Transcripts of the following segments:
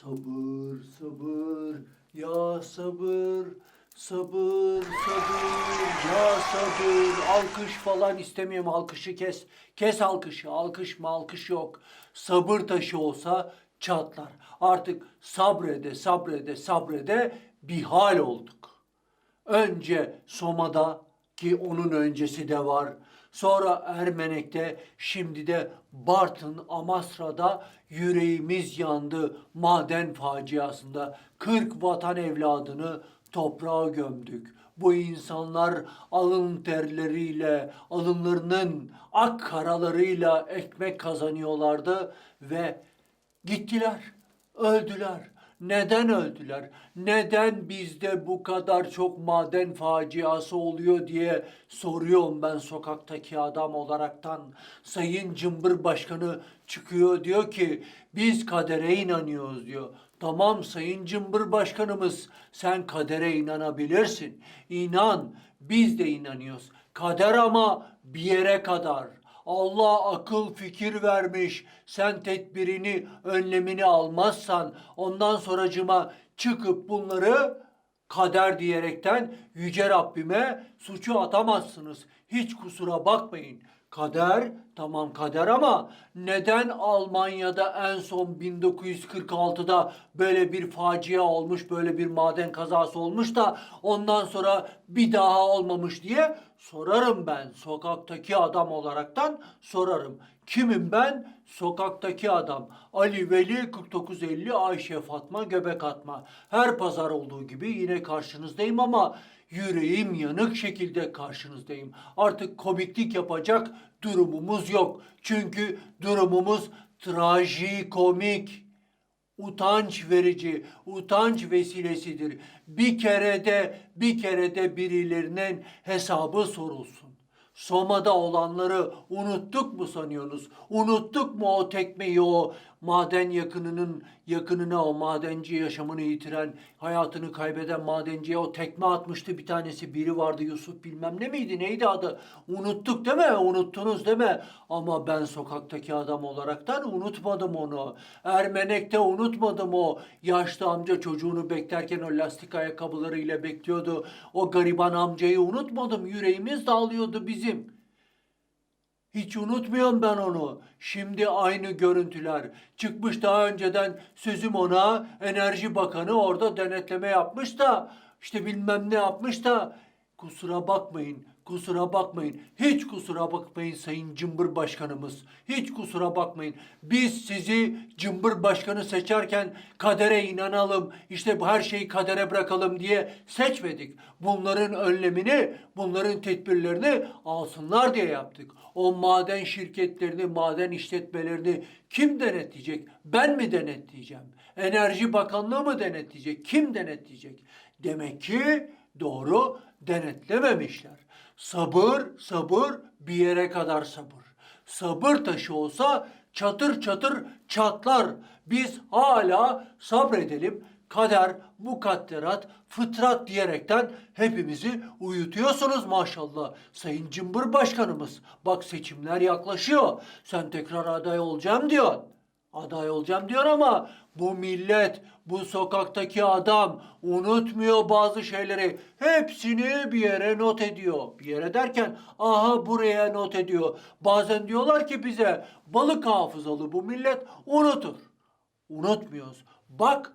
Sabır, sabır, ya sabır, sabır, sabır, ya sabır. Alkış falan istemiyorum, alkışı kes. Kes alkışı, alkış mı alkış yok. Sabır taşı olsa çatlar. Artık sabrede, sabrede, sabrede bir hal olduk. Önce Soma'da ki onun öncesi de var. Sonra Ermenek'te, şimdi de Bartın, Amasra'da yüreğimiz yandı maden faciasında. 40 vatan evladını toprağa gömdük. Bu insanlar alın terleriyle, alınlarının ak karalarıyla ekmek kazanıyorlardı ve gittiler, öldüler. Neden öldüler? Neden bizde bu kadar çok maden faciası oluyor diye soruyorum ben sokaktaki adam olaraktan. Sayın Cımbır Başkanı çıkıyor diyor ki biz kadere inanıyoruz diyor. Tamam Sayın Cımbır Başkanımız sen kadere inanabilirsin. İnan biz de inanıyoruz. Kader ama bir yere kadar. Allah akıl fikir vermiş. Sen tedbirini, önlemini almazsan ondan sonracıma çıkıp bunları kader diyerekten yüce Rabbime suçu atamazsınız. Hiç kusura bakmayın. Kader tamam kader ama neden Almanya'da en son 1946'da böyle bir facia olmuş, böyle bir maden kazası olmuş da ondan sonra bir daha olmamış diye sorarım ben sokaktaki adam olaraktan sorarım. Kimim ben? Sokaktaki adam. Ali Veli 4950 Ayşe Fatma Göbek Atma. Her pazar olduğu gibi yine karşınızdayım ama yüreğim yanık şekilde karşınızdayım. Artık komiklik yapacak durumumuz yok. Çünkü durumumuz trajikomik utanç verici, utanç vesilesidir. Bir kerede, bir kerede birilerinin hesabı sorulsun. Soma'da olanları unuttuk mu sanıyorsunuz? Unuttuk mu o tekmeyi o maden yakınının yakınına o madenci yaşamını yitiren, hayatını kaybeden madenciye o tekme atmıştı bir tanesi. Biri vardı Yusuf bilmem ne miydi neydi adı? Unuttuk değil mi? Unuttunuz değil mi? Ama ben sokaktaki adam olaraktan unutmadım onu. Ermenek'te unutmadım o. Yaşlı amca çocuğunu beklerken o lastik ayakkabılarıyla bekliyordu. O gariban amcayı unutmadım. Yüreğimiz dağılıyordu bizim. Hiç unutmuyorum ben onu. Şimdi aynı görüntüler. Çıkmış daha önceden sözüm ona Enerji Bakanı orada denetleme yapmış da işte bilmem ne yapmış da kusura bakmayın. Kusura bakmayın. Hiç kusura bakmayın Sayın Cımbır Başkanımız. Hiç kusura bakmayın. Biz sizi Cımbır Başkanı seçerken kadere inanalım, işte her şeyi kadere bırakalım diye seçmedik. Bunların önlemini, bunların tedbirlerini alsınlar diye yaptık. O maden şirketlerini, maden işletmelerini kim denetleyecek? Ben mi denetleyeceğim? Enerji Bakanlığı mı denetleyecek? Kim denetleyecek? Demek ki doğru denetlememişler. Sabır, sabır, bir yere kadar sabır. Sabır taşı olsa çatır çatır çatlar. Biz hala sabredelim. Kader, mukadderat, fıtrat diyerekten hepimizi uyutuyorsunuz maşallah. Sayın Cımbır Başkanımız, bak seçimler yaklaşıyor. Sen tekrar aday olacağım diyorsun aday olacağım diyor ama bu millet, bu sokaktaki adam unutmuyor bazı şeyleri. Hepsini bir yere not ediyor. Bir yere derken aha buraya not ediyor. Bazen diyorlar ki bize balık hafızalı bu millet unutur. Unutmuyoruz. Bak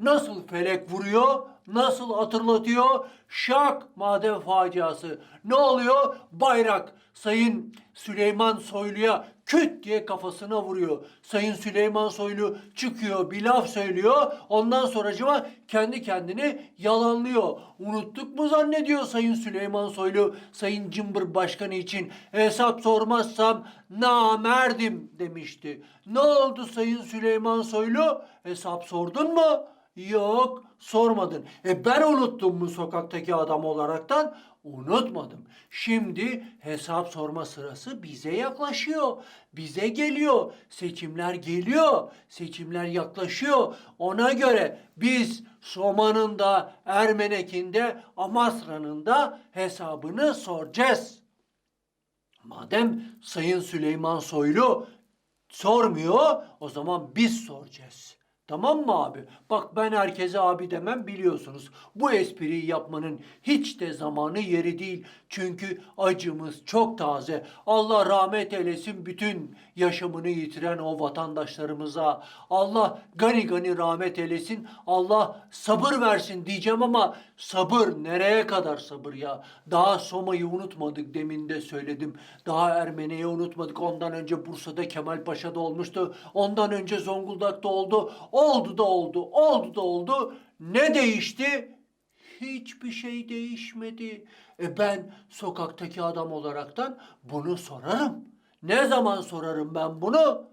Nasıl felek vuruyor, nasıl hatırlatıyor? Şak maden faciası. Ne oluyor? Bayrak Sayın Süleyman Soylu'ya küt diye kafasına vuruyor. Sayın Süleyman Soylu çıkıyor, bir laf söylüyor. Ondan sonracıma kendi kendini yalanlıyor. Unuttuk mu zannediyor Sayın Süleyman Soylu, Sayın Cımbır Başkanı için hesap sormazsam namerdim demişti. Ne oldu Sayın Süleyman Soylu? Hesap sordun mu? Yok, sormadın. E ben unuttum mu sokaktaki adam olaraktan? Unutmadım. Şimdi hesap sorma sırası bize yaklaşıyor. Bize geliyor. Seçimler geliyor. Seçimler yaklaşıyor. Ona göre biz Soma'nın da Ermenek'in de Amasra'nın da hesabını soracağız. Madem Sayın Süleyman Soylu sormuyor, o zaman biz soracağız. Tamam mı abi? Bak ben herkese abi demem biliyorsunuz. Bu espriyi yapmanın hiç de zamanı yeri değil. Çünkü acımız çok taze. Allah rahmet eylesin bütün yaşamını yitiren o vatandaşlarımıza. Allah gani gani rahmet eylesin. Allah sabır versin diyeceğim ama sabır nereye kadar sabır ya? Daha Soma'yı unutmadık demin de söyledim. Daha Ermeni'yi unutmadık. Ondan önce Bursa'da Kemal Paşa'da olmuştu. Ondan önce Zonguldak'ta oldu. Oldu da oldu. Oldu da oldu. Ne değişti? Hiçbir şey değişmedi. E ben sokaktaki adam olaraktan bunu sorarım. Ne zaman sorarım ben bunu?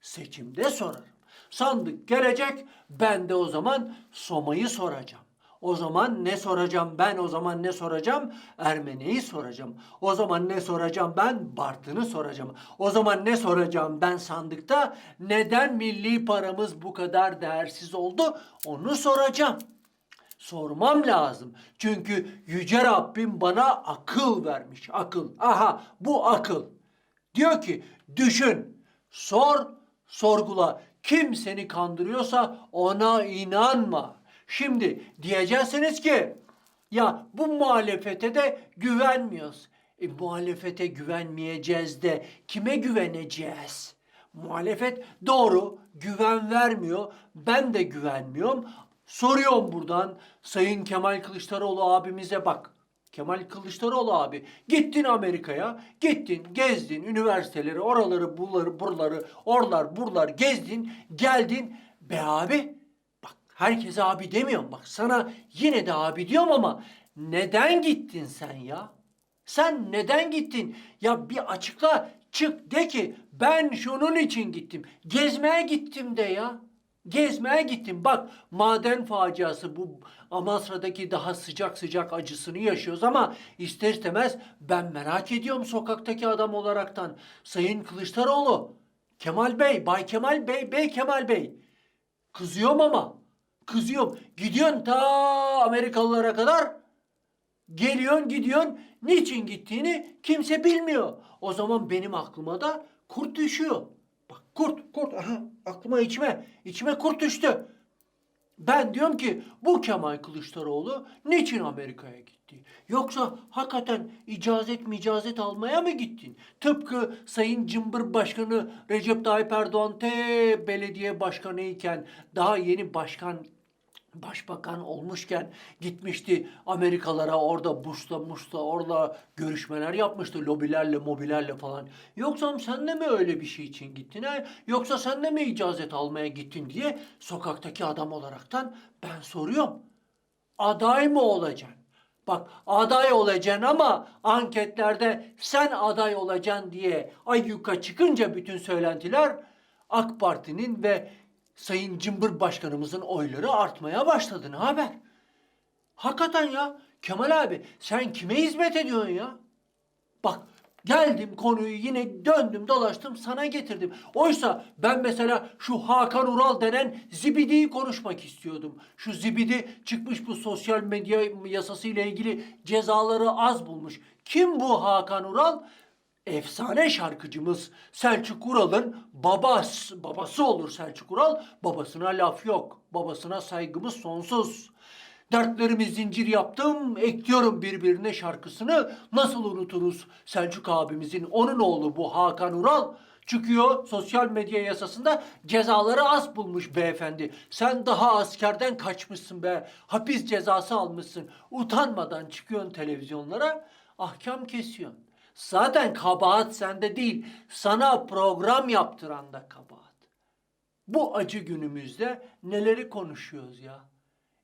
Seçimde sorarım. Sandık gelecek, ben de o zaman Soma'yı soracağım. O zaman ne soracağım ben? O zaman ne soracağım? Ermeni'yi soracağım. O zaman ne soracağım ben? Bartın'ı soracağım. O zaman ne soracağım ben sandıkta? Neden milli paramız bu kadar değersiz oldu? Onu soracağım sormam lazım. Çünkü yüce Rabbim bana akıl vermiş. Akıl. Aha bu akıl. Diyor ki düşün, sor, sorgula. Kim seni kandırıyorsa ona inanma. Şimdi diyeceksiniz ki ya bu muhalefete de güvenmiyoruz. E, muhalefete güvenmeyeceğiz de kime güveneceğiz? Muhalefet doğru güven vermiyor. Ben de güvenmiyorum. Soruyorum buradan Sayın Kemal Kılıçdaroğlu abimize bak. Kemal Kılıçdaroğlu abi gittin Amerika'ya, gittin, gezdin üniversiteleri, oraları, buraları, buraları, orlar, buralar gezdin, geldin. Be abi herkese abi demiyorum bak sana yine de abi diyorum ama neden gittin sen ya? Sen neden gittin? Ya bir açıkla çık de ki ben şunun için gittim. Gezmeye gittim de ya. Gezmeye gittim. Bak maden faciası bu Amasra'daki daha sıcak sıcak acısını yaşıyoruz ama ister istemez ben merak ediyorum sokaktaki adam olaraktan. Sayın Kılıçdaroğlu, Kemal Bey, Bay Kemal Bey, Bey Kemal Bey. Kızıyorum ama. Kızıyorum. Gidiyorsun ta Amerikalılara kadar. Geliyorsun gidiyorsun. Niçin gittiğini kimse bilmiyor. O zaman benim aklıma da kurt düşüyor. Bak kurt kurt aha aklıma içime içime kurt düştü. Ben diyorum ki bu Kemal Kılıçdaroğlu niçin Amerika'ya gitti? Yoksa hakikaten icazet mi icazet almaya mı gittin? Tıpkı Sayın Cımbır Başkanı Recep Tayyip Erdoğan te belediye başkanı iken daha yeni başkan başbakan olmuşken gitmişti Amerikalara orada Bush'la Muş'la orada görüşmeler yapmıştı lobilerle mobilerle falan. Yoksa sen de mi öyle bir şey için gittin ha? Yoksa sen de mi icazet almaya gittin diye sokaktaki adam olaraktan ben soruyorum. Aday mı olacaksın? Bak aday olacaksın ama anketlerde sen aday olacaksın diye ayyuka çıkınca bütün söylentiler AK Parti'nin ve Sayın Cımbır Başkanımızın oyları artmaya başladı. Ne haber? Hakikaten ya Kemal abi sen kime hizmet ediyorsun ya? Bak geldim konuyu yine döndüm dolaştım sana getirdim. Oysa ben mesela şu Hakan Ural denen zibidiyi konuşmak istiyordum. Şu zibidi çıkmış bu sosyal medya yasası ile ilgili cezaları az bulmuş. Kim bu Hakan Ural? Efsane şarkıcımız Selçuk Ural'ın babası, babası olur Selçuk Ural. Babasına laf yok. Babasına saygımız sonsuz. Dertlerimi zincir yaptım, ekliyorum birbirine şarkısını. Nasıl unuturuz Selçuk abimizin, onun oğlu bu Hakan Ural. Çıkıyor sosyal medya yasasında cezaları az bulmuş beyefendi. Sen daha askerden kaçmışsın be. Hapis cezası almışsın. Utanmadan çıkıyorsun televizyonlara ahkam kesiyorsun. Zaten kabahat sende değil. Sana program yaptıran da kabahat. Bu acı günümüzde neleri konuşuyoruz ya?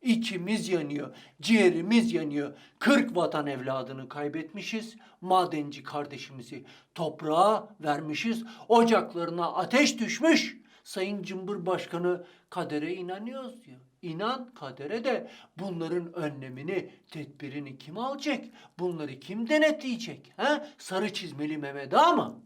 İçimiz yanıyor, ciğerimiz yanıyor. 40 vatan evladını kaybetmişiz. Madenci kardeşimizi toprağa vermişiz. Ocaklarına ateş düşmüş. Sayın Cumhur Başkanı kadere inanıyoruz diyor. İnan kadere de bunların önlemini, tedbirini kim alacak? Bunları kim denetleyecek? He? Sarı çizmeli Mehmet Ağa mı?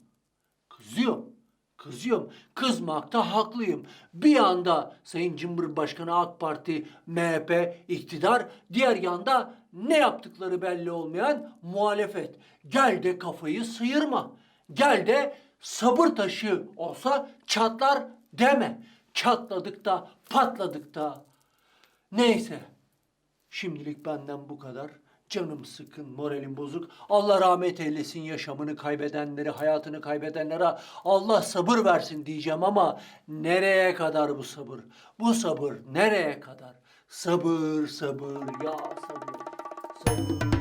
Kızıyorum. Kızıyorum. Kızmakta haklıyım. Bir yanda Sayın Cumhurbaşkanı AK Parti, MHP, iktidar. Diğer yanda ne yaptıkları belli olmayan muhalefet. Gel de kafayı sıyırma. Gel de sabır taşı olsa çatlar deme. çatladık da patladık da. Neyse. Şimdilik benden bu kadar. Canım sıkın, moralim bozuk. Allah rahmet eylesin yaşamını kaybedenleri, hayatını kaybedenlere Allah sabır versin diyeceğim ama nereye kadar bu sabır? Bu sabır nereye kadar? Sabır, sabır, ya sabır, sabır.